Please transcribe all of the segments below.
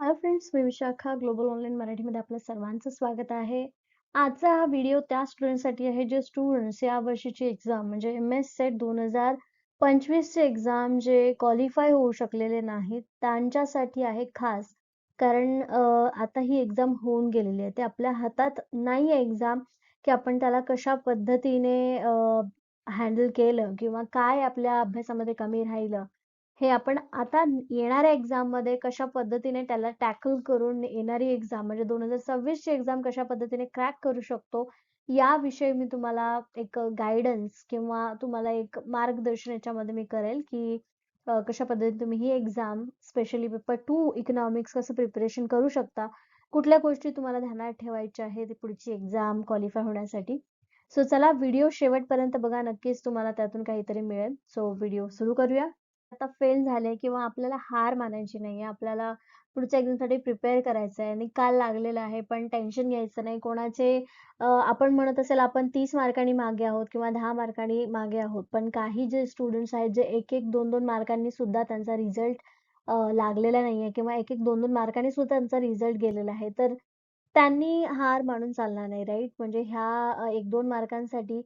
Hello friends मी Vishakha global online मराठीमध्ये आपलं सर्वांचं स्वागत आहे. आजचा हा व्हिडिओ त्या स्टुडंटसाठी आहे जे स्टुडंट्स या वर्षीची एक्झाम म्हणजे एम एस सेट दोन हजार पंचवीसचे एक्झाम जे क्वालिफाय होऊ शकलेले नाहीत त्यांच्यासाठी आहे खास. कारण आता ही एक्झाम होऊन गेलेली आहे. ते आपल्या हातात नाही आहे एक्झाम की आपण त्याला कशा पद्धतीने हँडल केलं किंवा काय आपल्या अभ्यासामध्ये कमी राहिलं. हे आपण आता येणाऱ्या एक्झाममध्ये कशा पद्धतीने त्याला टॅकल करून येणारी एक्झाम म्हणजे दोन हजार सव्वीस ची एक्झाम कशा पद्धतीने क्रॅक करू शकतो याविषयी मी तुम्हाला एक गायडन्स किंवा तुम्हाला एक मार्गदर्शन याच्यामध्ये मी करेल की कशा पद्धतीने तुम्ही ही exam specially paper two economics कसं प्रिपरेशन करू शकता कुठल्या गोष्टी तुम्हाला ध्यानात ठेवायच्या आहेत पुढची एक्झाम क्वालिफाय होण्यासाठी. सो चला व्हिडिओ शेवटपर्यंत बघा नक्कीच तुम्हाला त्यातून काहीतरी मिळेल. सो व्हिडिओ सुरू करूया. आता फेल झाले किंवा आपल्याला हार मानायची नाही आपल्याला पुढच्या एक्झामसाठी प्रिपेअर करायचं आहे निकाल लागलेला आहे पण टेन्शन घ्यायचं नाही. कोणाचे आपण म्हणत असेल आपण तीस मार्कांनी मागे आहोत किंवा दहा मार्कांनी मागे आहोत पण काही जे स्टुडंट्स आहेत जे एक एक दोन दोन मार्कांनी सुद्धा त्यांचा रिझल्ट लागलेला नाहीये किंवा एक एक दोन दोन मार्कांनी सुद्धा त्यांचा रिझल्ट गेलेला आहे तर त्यांनी हार मानून चालणार नाही राईट म्हणजे ह्या एक दोन मार्कांसाठी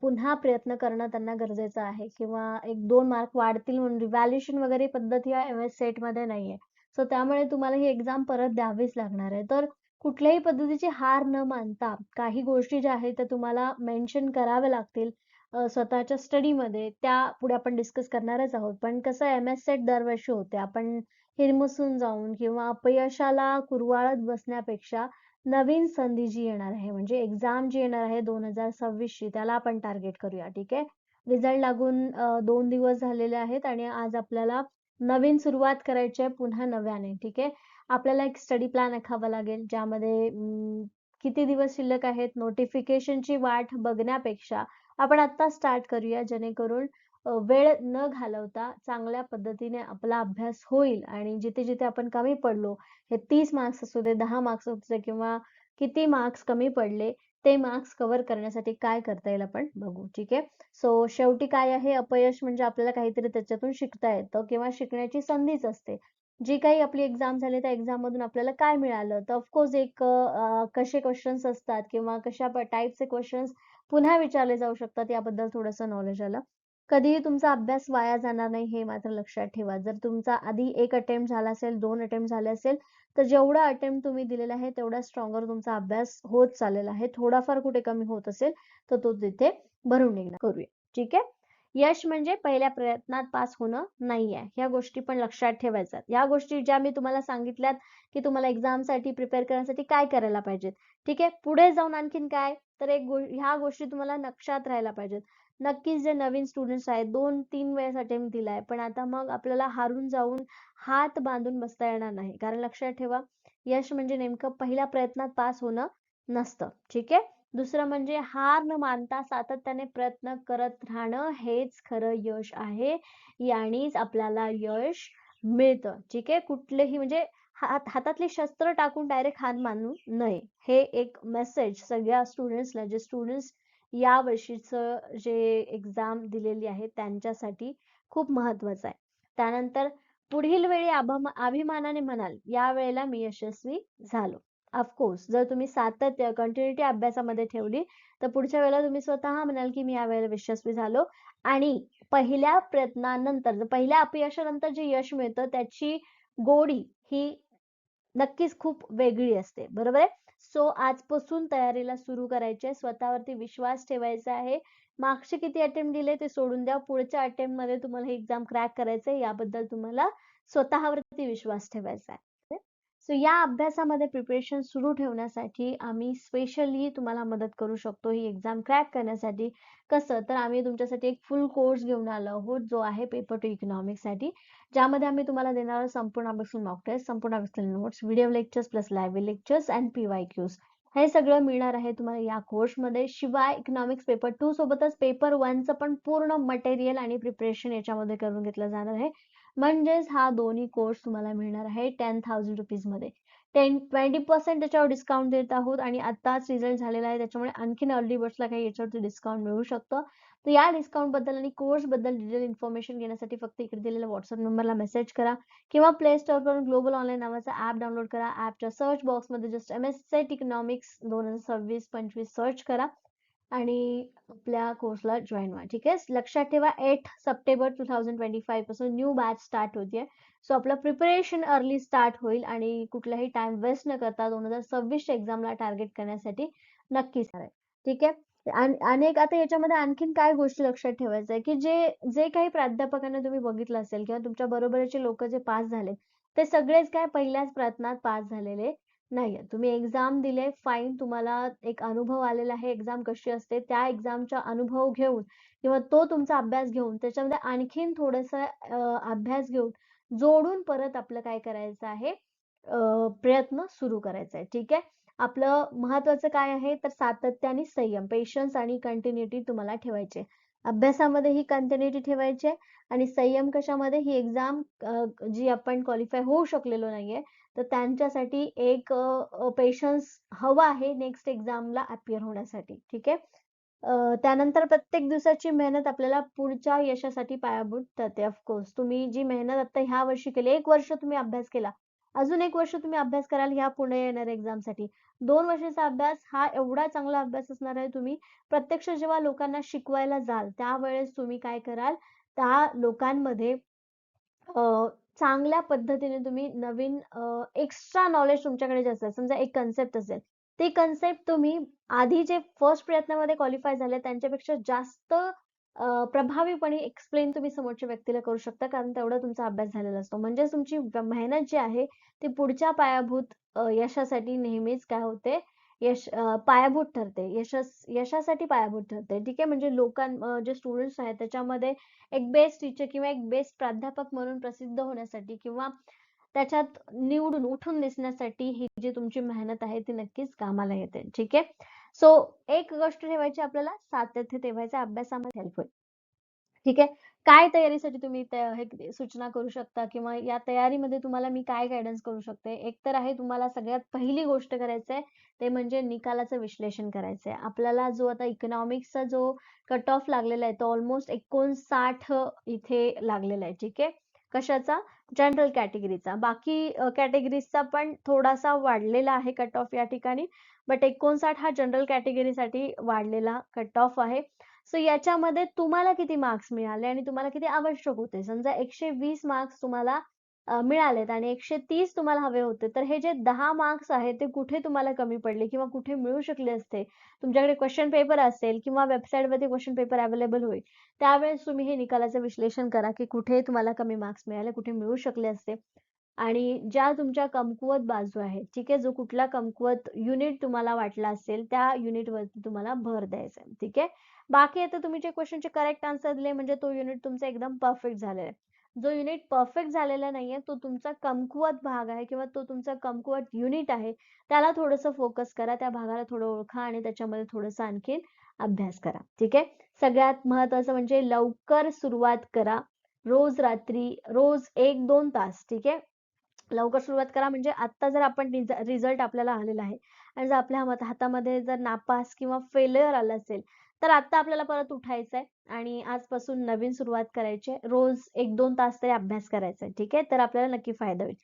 पुन्हा प्रयत्न करणं त्यांना गरजेचं आहे किंवा एक दोन मार्क वाढतील म्हणून रिव्हॅल्युएशन वगैरे पद्धत या एम एस सेटमध्ये नाहीये. सो त्यामुळे तुम्हाला ही एक्झाम परत द्यावीच लागणार आहे. तर कुठल्याही पद्धतीची हार न मानता काही गोष्टी ज्या आहेत त्या तुम्हाला मेन्शन कराव्या लागतील स्वतःच्या स्टडीमध्ये त्या पुढे आपण डिस्कस करणारच आहोत. पण कसं एम एस सेट दरवर्षी होते. आपण हिरमुसून जाऊन किंवा अपयशाला कुरवाळत बसण्यापेक्षा नवीन संधी जी येणार आहे म्हणजे एक्झाम जी येणार आहे दोन हजार सव्वीस ची त्याला आपण टार्गेट करूया ठीक आहे? रिझल्ट लागून दोन दिवस झालेले आहेत आणि आज आपल्याला नवीन सुरुवात करायची आहे पुन्हा नव्याने ठीक आहे? आपल्याला एक स्टडी प्लॅन आखावा लागेल ज्यामध्ये किती दिवस शिल्लक आहेत नोटिफिकेशनची वाट बघण्यापेक्षा आपण आता स्टार्ट करूया जेणेकरून वेळ न घालवता चांगल्या पद्धतीने आपला अभ्यास होईल आणि जिथे जिथे आपण कमी पडलो हे तीस मार्क्स असू दे दहा मार्क्स असू दे किंवा किती मार्क्स कमी पडले ते मार्क्स कव्हर करण्यासाठी काय करता येईल आपण बघू ठीक आहे? सो शेवटी काय आहे? अपयश म्हणजे आपल्याला काहीतरी त्याच्यातून शिकता येतं किंवा शिकण्याची संधीच असते. जी काही आपली एक्झाम झाली त्या एक्झाम मधून आपल्याला काय मिळालं? तर ऑफकोर्स एक कसे क्वेश्चन्स असतात किंवा कशा टाईपचे क्वेश्चन्स पुन्हा विचारले जाऊ शकतात याबद्दल थोडंसं नॉलेज आलं. कधीही तुमचा अभ्यास वाया जाणार नाही हे मात्र लक्षात ठेवा. जर तुमचा आधी एक अटेम्प्ट झाला असेल दोन अटेम्प्ट झाले असेल तर जेवढा अटेम्प्ट तुम्ही दिलेला आहे तेवढा स्ट्रॉंगर तुमचा अभ्यास होत चाललेला आहे. थोडाफार कुठे कमी होत असेल तर तो तिथे भरून निघणार. करूया. ठीक आहे? यश म्हणजे पहिल्या प्रयत्नात पास होणं नाही आहे ह्या गोष्टी पण लक्षात ठेवायच्या या गोष्टी ज्या मी तुम्हाला सांगितल्यात की तुम्हाला एक्झामसाठी प्रिपेअर करण्यासाठी काय करायला पाहिजेत? ठीक आहे? पुढे जाऊन आणखीन काय? तर एक ह्या गोष्टी तुम्हाला लक्षात राहायला पाहिजेत. नक्कीच जे नवीन स्टुडंट्स आहेत दोन तीन वेळेस अटेम्प्ट दिलाय. पण आता मग आपल्याला हारून जाऊन हात बांधून बसता येणार नाही. कारण लक्षात ठेवा यश म्हणजे नेमकं पहिल्या प्रयत्नात पास होणं नसतं. ठीक आहे? दुसरं म्हणजे हार न मानता सातत्याने प्रयत्न करत राहणं हेच खरं यश आहे. यानेच आपल्याला यश मिळतं. ठीक आहे? कुठलेही म्हणजे हात हातातले शस्त्र टाकून डायरेक्ट हात मानू नये. हे एक मेसेज सगळ्या स्टुडंट्सला जे स्टुडंट्स या वर्षीचं जे एक्झाम दिलेली आहे त्यांच्यासाठी खूप महत्वाचं आहे. त्यानंतर पुढील वेळी अभिमानाने म्हणाल या वेळेला मी यशस्वी झालो. ऑफकोर्स जर तुम्ही सातत्य कंटिन्युटी अभ्यासामध्ये ठेवली तर पुढच्या वेळेला तुम्ही स्वतः म्हणाल की मी या वेळेला यशस्वी झालो. आणि पहिल्या प्रयत्नानंतर पहिल्या अपयशानंतर जे यश मिळतं त्याची गोडी ही नक्कीच खूप वेगळी असते. बरोबर आहे? सो आजपासून तयारीला सुरू करायची आहे. स्वतःवरती विश्वास ठेवायचा आहे. मागचे किती अटेम्प्ट दिले ते सोडून द्या. पुढच्या अटेम्प्टमध्ये तुम्हाला ही एक्झाम क्रॅक करायचंय. याबद्दल तुम्हाला स्वतःवरती विश्वास ठेवायचा आहे. सो या अभ्यासामध्ये प्रिपरेशन सुरू ठेवण्यासाठी आम्ही स्पेशली तुम्हाला मदत करू शकतो ही एक्झाम क्रॅक करण्यासाठी. कसं? तर आम्ही तुमच्यासाठी एक फुल कोर्स घेऊन आलो आहोत जो आहे पेपर टू इकॉनॉमिक्ससाठी. ज्यामध्ये आम्ही तुम्हाला देणार संपूर्ण अभ्यास मॉक टेस्ट संपूर्ण अभ्यास notes video lectures plus live lectures and PYQs हे सगळं मिळणार आहे तुम्हाला या कोर्समध्ये शिवाय इकॉनॉमिक्स पेपर टू सोबतच पेपर वनचं पण पूर्ण मटेरियल आणि प्रिपरेशन याच्यामध्ये करून घेतलं जाणार आहे. म्हणजेच हा दोन्ही कोर्स तुम्हाला मिळणार आहे टेन थाउजंड रुपीजमध्ये. टेन ट्वेंटी पर्सेंट त्याच्यावर डिस्काउंट देत आहोत आणि आताच रिझल्ट झालेला आहे त्याच्यामुळे आणखीन अर्ली बर्ड्सला काही याच्यावरती डिस्काउंट मिळू शकतं. तर या डिस्काउंटबद्दल आणि कोर्सबद्दल डिटेल इन्फॉर्मेशन घेण्यासाठी फक्त इकडे दिलेल्या व्हॉट्सअप नंबरला मेसेज करा किंवा प्ले स्टोअरवरून ग्लोबल ऑनलाईन नावाचा ऍप डाउनलोड करा. ऍपच्या सर्च बॉक्समध्ये just M S set economics दोन हजार सव्वीस पंचवीस सर्च करा. आणि आपल्या कोर्सला जॉईन व्हा. ठीक आहे? लक्षात ठेवा eight September two thousand twenty फाईव्हपासून new batch start होतीये. सो आपलं प्रिपरेशन अर्ली स्टार्ट होईल आणि कुठलाही टाइम वेस्ट न करता दोन हजार सव्वीसच्या एक्झामला टार्गेट करण्यासाठी नक्कीच आहे. ठीक आहे? आणि अनेक आता याच्यामध्ये आणखीन काय गोष्टी लक्षात ठेवायचं आहे की जे जे काही प्राध्यापकांना तुम्ही बघितलं असेल किंवा तुमच्या बरोबरचे लोक जे पास झाले ते सगळेच काय पहिल्याच प्रयत्नात पास झालेले नाहीये. तुम्ही एक्झाम दिले फाईन तुम्हाला एक अनुभव आलेला आहे. एक्झाम कशी असते त्या एक्झामचा अनुभव घेऊन किंवा तो तुमचा अभ्यास घेऊन त्याच्यामध्ये आणखीन थोडस अभ्यास घेऊन जोडून परत आपलं काय करायचं आहे? प्रयत्न सुरू करायचा आहे. ठीक आहे? आपलं महत्वाचं काय आहे? तर सातत्य आणि संयम पेशन्स आणि कंटिन्युटी तुम्हाला ठेवायचे. अभ्यासामध्ये ही कंटिन्युटी ठेवायची आणि संयम कशामध्ये? ही एक्झाम जी आपण क्वालिफाय होऊ शकलेलो नाहीये तर त्यांच्यासाठी एक पेशन्स हवा आहे नेक्स्ट एक्झामला अपियर होण्यासाठी ठीक आहे? त्यानंतर प्रत्येक दिवसाची मेहनत आपल्याला पुढच्या यशासाठी पायाभूत ठरते ऑफकोर्स तुम्ही जी मेहनत आता ह्या वर्षी केली एक वर्ष तुम्ही अभ्यास केला अजून एक वर्ष तुम्ही अभ्यास कराल ह्या पुढे येणाऱ्या एक्झामसाठी दोन वर्षाचा अभ्यास हा एवढा चांगला अभ्यास असणार आहे तुम्ही प्रत्यक्ष जेव्हा लोकांना शिकवायला जाल त्यावेळेस तुम्ही काय कराल त्या लोकांमध्ये चांगल्या पद्धतीने तुम्ही नवीन एक्स्ट्रा नॉलेज तुमच्याकडे जे असेल समजा एक कन्सेप्ट असेल ते कन्सेप्ट तुम्ही आधी जे फर्स्ट प्रयत्नामध्ये क्वालिफाय झाले त्यांच्यापेक्षा जास्त प्रभावीपणे एक्सप्लेन तुम्ही समोरच्या व्यक्तीला करू शकता कारण तेवढा तुमचा अभ्यास झालेला असतो. म्हणजे तुमची मेहनत जी आहे ती पुढच्या पायाभूत यशासाठी नेहमीच काय होते यश पायाभूत ठरते. यशस यशासाठी पायाभूत ठरते. ठीक आहे? म्हणजे लोकां जे स्टुडंट्स आहेत त्याच्यामध्ये एक बेस्ट टीचर किंवा एक बेस्ट प्राध्यापक म्हणून प्रसिद्ध होण्यासाठी किंवा त्याच्यात निवडून उठून दिसण्यासाठी ही जी तुमची मेहनत आहे ती नक्कीच कामाला येते. ठीक आहे? सो एक गोष्ट ठेवायची आपल्याला सातत्य ठेवायचं अभ्यासामध्ये हेल्प होईल. ठीक आहे. काय तयारीसाठी तुम्ही हे सूचना करू शकता किंवा या तयारीमध्ये तुम्हाला मी काय गायडन्स करू शकते? एक तर आहे तुम्हाला सगळ्यात पहिली गोष्ट करायचं आहे ते म्हणजे निकालाचं विश्लेषण करायचंय. आपल्याला जो आता इकॉनॉमिक्सचा जो कट ऑफ लागलेला आहे तो ऑलमोस्ट एकोणसाठ इथे लागलेला आहे. ठीक आहे? कशाचा? जनरल कॅटेगरीचा बाकी कॅटेगरीजचा पण थोडासा वाढलेला आहे कट ऑफ या ठिकाणी बट एकोणसाठ हा जनरल कॅटेगरीसाठी वाढलेला कट ऑफ आहे. सो याच्यामध्ये तुम्हाला किती मार्क्स मिळाले आणि तुम्हाला किती आवश्यक होते? समजा एकशे वीस मार्क्स तुम्हाला मिळालेत आणि एकशे तीस तुम्हाला हवे होते. तर हे जे दहा मार्क्स आहेत ते कुठे तुम्हाला कमी पडले किंवा कुठे मिळू शकले असते? तुमच्याकडे क्वेश्चन पेपर असेल किंवा वेबसाईटवरती क्वेश्चन पेपर अवेलेबल होईल. त्यावेळेस तुम्ही हे निकालाचं विश्लेषण करा की कुठे तुम्हाला कमी मार्क्स मिळाले कुठे मिळू शकले असते. आणि ज्या तुमच्या कमकुवत बाजू आहेत ठीक आहे जो कुठला कमकुवत युनिट तुम्हाला वाटला असेल त्या युनिटवरती तुम्हाला भर द्यायचा आहे ठीक आहे? बाकी आता तुम्ही जे क्वेश्चनचे करेक्ट आन्सर दिले म्हणजे तो युनिट तुमचा एकदम परफेक्ट झालेला आहे. जो युनिट परफेक्ट झालेला नाहीये तो तुमचा कमकुवत भाग आहे किंवा तो तुमचा कमकुवत युनिट आहे त्याला थोडस फोकस करा त्या भागाला थोडं ओळखा आणि त्याच्यामध्ये थोडस आणखीन अभ्यास करा ठीक आहे? सगळ्यात महत्वाचं म्हणजे लवकर सुरुवात करा रोज रात्री रोज एक दोन तास ठीक आहे? लवकर सुरुवात करा. म्हणजे आता जर आपण रिझल्ट आपल्याला आलेला आहे आणि जर आपल्या हातामध्ये जर नापास किंवा फेल्युअर आलं असेल तर आता आपल्याला परत उठायचं आहे आणि आजपासून नवीन सुरुवात करायची रोज एक दोन तास तरी अभ्यास करायचा आहे. ठीक आहे? तर आपल्याला नक्की फायदा होईल.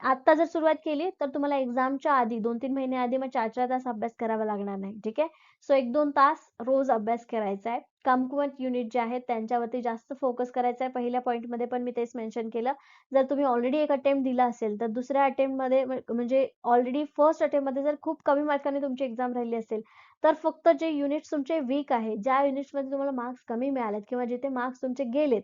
आता जर सुरुवात केली तर तुम्हाला एक्झामच्या आधी दोन तीन महिने आधी मग चार चार तास अभ्यास करावा लागणार नाही ठीक आहे? सो एक दोन तास रोज अभ्यास करायचा आहे. कमकुवत युनिट जे आहेत त्यांच्यावरती जास्त फोकस करायचा आहे. पहिल्या पॉईंटमध्ये पण मी तेच मेन्शन केलं. जर तुम्ही ऑलरेडी एक अटेम्प्ट दिला असेल तर दुसऱ्या अटेम्प्टमध्ये म्हणजे ऑलरेडी फर्स्ट अटेम्प्टमध्ये जर खूप कमी मार्काने तुमची एक्झाम राहिली असेल तर फक्त जे युनिट्स तुमचे वीक आहे ज्या युनिट्समध्ये तुम्हाला मार्क्स कमी मिळालेत किंवा जिथे मार्क्स तुमचे गेलेत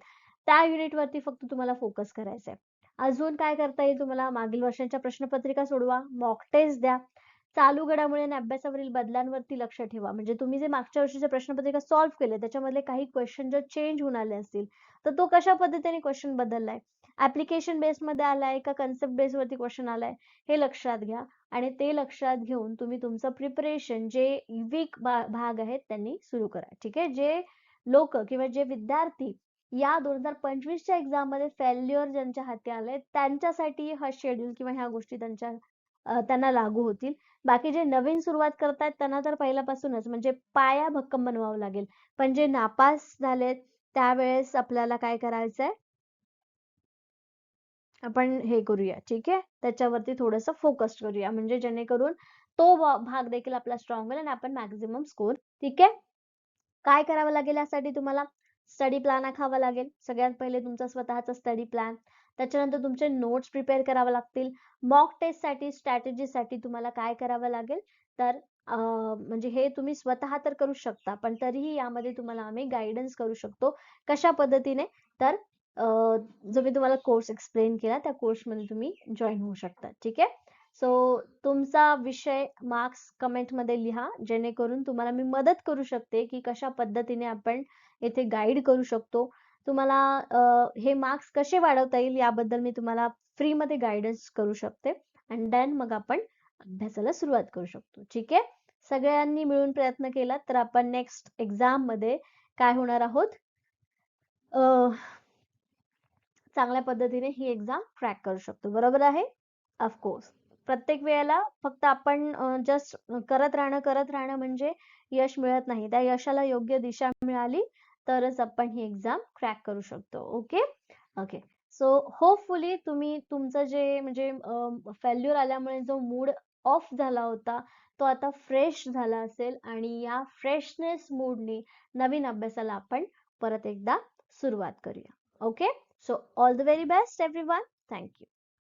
त्या युनिट वरती फक्त तुम्हाला फोकस करायचा आहे. अजून काय करता येईल तुम्हाला? मागील वर्षांच्या प्रश्नपत्रिका सोडवा मॉक टेस्ट द्या. चालू घडामोडी आणि अभ्यासावरील बदलांवरती लक्ष ठेवा. म्हणजे तुम्ही जे मागच्या वर्षीच्या प्रश्नपत्रिका सॉल्व्ह केले त्याच्यामधले काही क्वेश्चन जर चेंज होऊन आले असतील तर तो कशा पद्धतीने क्वेश्चन बदललाय? ऍप्लिकेशन बेस मध्ये आलाय का? कन्सेप्ट बेसवरती क्वेश्चन आलाय? हे लक्षात घ्या. आणि ते लक्षात घेऊन तुम्ही तुमचं प्रिपरेशन जे वीक भाग आहेत त्यांनी सुरू करा. ठीक आहे? जे लोक किंवा जे विद्यार्थी या दोन हजार पंचवीसच्या एक्झाममध्ये फेल्युअर ज्यांच्या हाती आले त्यांच्यासाठी हा शेड्यूल किंवा ह्या गोष्टी त्यांच्या त्यांना लागू होतील. बाकी जे नवीन सुरुवात करतायत त्यांना तर पहिल्यापासूनच म्हणजे पाया भक्कम बनवावं लागेल. पण जे नापास झालेत त्यावेळेस आपल्याला काय करायचंय? आपण हे करूया ठीक आहे? त्याच्यावरती थोडस फोकस करूया. म्हणजे जेणेकरून तो भाग देखील आपला स्ट्रॉंग होईल आणि आपण मॅक्झिमम स्कोर ठीक आहे? काय करावं लागेल यासाठी तुम्हाला? स्टडी प्लॅन आखावा लागेल. सगळ्यात पहिले तुमचा स्वतःचा स्टडी प्लॅन त्याच्यानंतर तुमचे नोट्स प्रिपेअर करावे लागतील. मॉक टेस्टसाठी तुम्हाला काय करावं लागेल? तर म्हणजे हे तुम्ही स्वतः तर करू शकता पण तरीही यामध्ये तुम्हाला आम्ही गायडन्स करू शकतो कशा पद्धतीने? तर जो मी तुम्हाला कोर्स एक्सप्लेन केला त्या कोर्समध्ये तुम्ही जॉईन होऊ शकता. ठीक आहे? सो तुमचा विषय मार्क्स कमेंटमध्ये लिहा जेणेकरून तुम्हाला मी मदत करू शकते की कशा पद्धतीने आपण येथे गाईड करू शकतो. तुम्हाला हे मार्क्स कसे वाढवता येईल याबद्दल मी तुम्हाला फ्री मध्ये गायडन्स करू शकते. आणि देन मग आपण अभ्यासाला सुरुवात करू शकतो. ठीक आहे? सगळ्यांनी मिळून प्रयत्न केला तर आपण नेक्स्ट एक्झाममध्ये काय होणार आहोत? चांगल्या पद्धतीने ही एक्झाम क्रॅक करू शकतो. बरोबर आहे? ऑफकोर्स प्रत्येक वेळेला फक्त आपण जस्ट करत राहणं करत राहणं म्हणजे यश मिळत नाही. त्या यशाला योग्य दिशा मिळाली तरच आपण ही एक्झाम क्रॅक करू शकतो. ओके ओके सो होपफुली तुम्ही तुमचं जे म्हणजे फेल्युअर आल्यामुळे जो मूड ऑफ झाला होता तो आता फ्रेश झाला असेल आणि या फ्रेशनेस मूडने नवीन अभ्यासाला आपण परत एकदा सुरुवात करूया. Okay so all the very best everyone thank you